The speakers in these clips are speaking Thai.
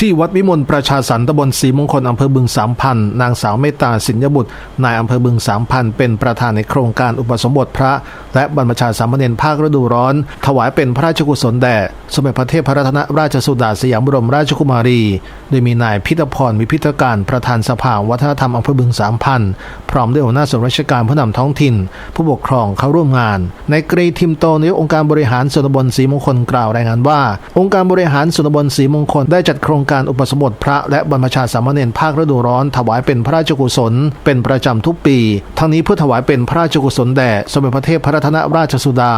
ที่วัดวิมลประชาสรรตำบลศรีมงคลอำเภอบึงสามพันนางสาวเมตตาสินยบุตรนายอำเภอบึงสามพันเป็นประธานในโครงการอุปสมบทพระ และบรรพชาสามเณรภาคฤดูร้อน ถวายเป็นพระราชกุศลแด่สมเด็จพระเทพรัตนราชสุดาสยามบรมราชกุมารี โดยมีนายพิธพรวิพิธการประธานสภาวัฒนธรรมอำเภอบึงสามพันพร้อมด้วยหัวหน้าส่วนราชการผู้นำท้องถิ่น ผู้ปกครองเข้าร่วมงานในกรีทิมโตนายกองค์การบริหารส่วนตำบลศรีมงคลกล่าวรายงานว่า องค์การบริหารส่วนตำบลศรีมงคลได้จัดโครงการอุปสมบทพระและบรรพชาสามเณรภาคฤดูร้อนถวายเป็นพระราชกุศล เป็นประจำทุกปี ทั้งนี้เพื่อถวายเป็นพระราชกุศลแด่สมเด็จพระเทพพระรัตนราชสุดา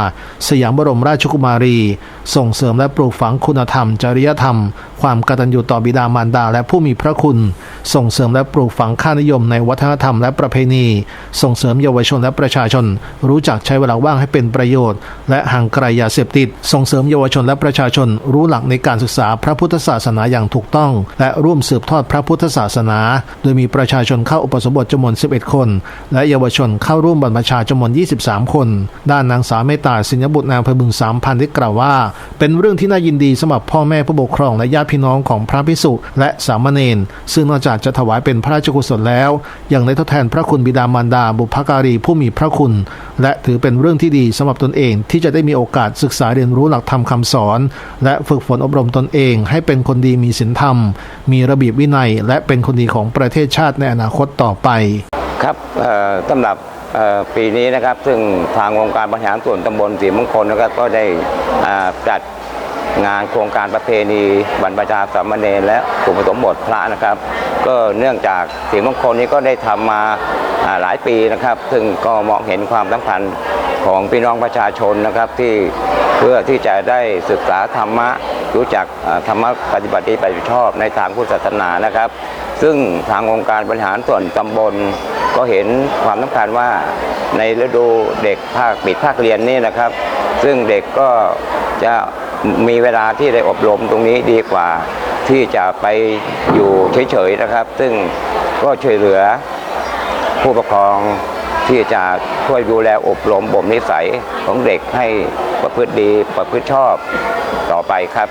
สยามบรมราชกุมารี ส่งเสริมและปลูกฝังคุณธรรม จริยธรรม ความกตัญญูต่อบิดามารดาและผู้มีพระคุณ ส่งเสริมและปลูกฝังค่านิยมในวัฒนธรรมและประเพณี ส่งเสริมเยาวชนและประชาชน รู้จักใช้เวลาว่างให้เป็นประโยชน์ และห่างไกลยาเสพติด ส่งเสริมเยาวชนและประชาชน รู้หลักในการศึกษาพระพุทธศาสนาอย่างถูกต้อง และร่วมสืบทอดพระพุทธศาสนา โดยมีประชาชนเข้าอุปสมบทจำนวน 11 คน และเยาวชนเข้าร่วมบรรพชาจำนวน 23 คน ด้านนางสาวเมตตาสิญญบุตรนางอำเภอบึงสามพันได้กล่าวว่า เป็นเรื่องที่น่ายินดีสำหรับพ่อแม่ผู้ปกครองและญาติพี่น้องของพระพิสุและสามเณรซึ่งนอกจากจะถวายเป็นพระราชกุศลแล้ว ยังได้ทดแทนพระคุณบิดามารดาบุพการีผู้มีพระคุณ และถือเป็นเรื่องที่ดีสำหรับตนเองที่จะได้มีโอกาสศึกษาเรียนรู้หลักธรรมคำสอน และฝึกฝนอบรมตนเอง ให้เป็นคนดีมีศีลธรรม มีระเบียบวินัย และเป็นคนดีของประเทศชาติในอนาคตต่อไป ครับสำหรับปีนี้นะครับซึ่งทางองค์การบริหารส่วนตำบลศรีมงคลนะครับก็ได้จัดงานโครงการประเพณีบรรพชาสามเณรและอุปสมบทพระนะครับ ก็เนื่องจากศรีมงคลนี้ก็ได้ทำมาอ่าหลายปีนะครับ ซึ่งก็มองเห็นความสำคัญของพี่น้องประชาชนนะครับที่เพื่อที่จะได้ศึกษาธรรมะรู้จักธรรมะปฏิบัติดีปฏิบัติชอบในทางพุทธศาสนานะครับ ซึ่งทางองค์การบริหารส่วนตำบลก็เห็นความสำคัญว่าในฤดูเด็กภาคปิดภาคเรียนนี่นะครับ ซึ่งเด็กก็จะ มีเวลาที่ได้อบรมตรงนี้ดีกว่า ที่จะไปอยู่เฉยๆนะครับ ซึ่งก็ช่วยเหลือผู้ปกครองที่จะช่วยดูแลอบรมบ่มนิสัยของเด็กให้ประพฤติดีประพฤติชอบต่อไปครับ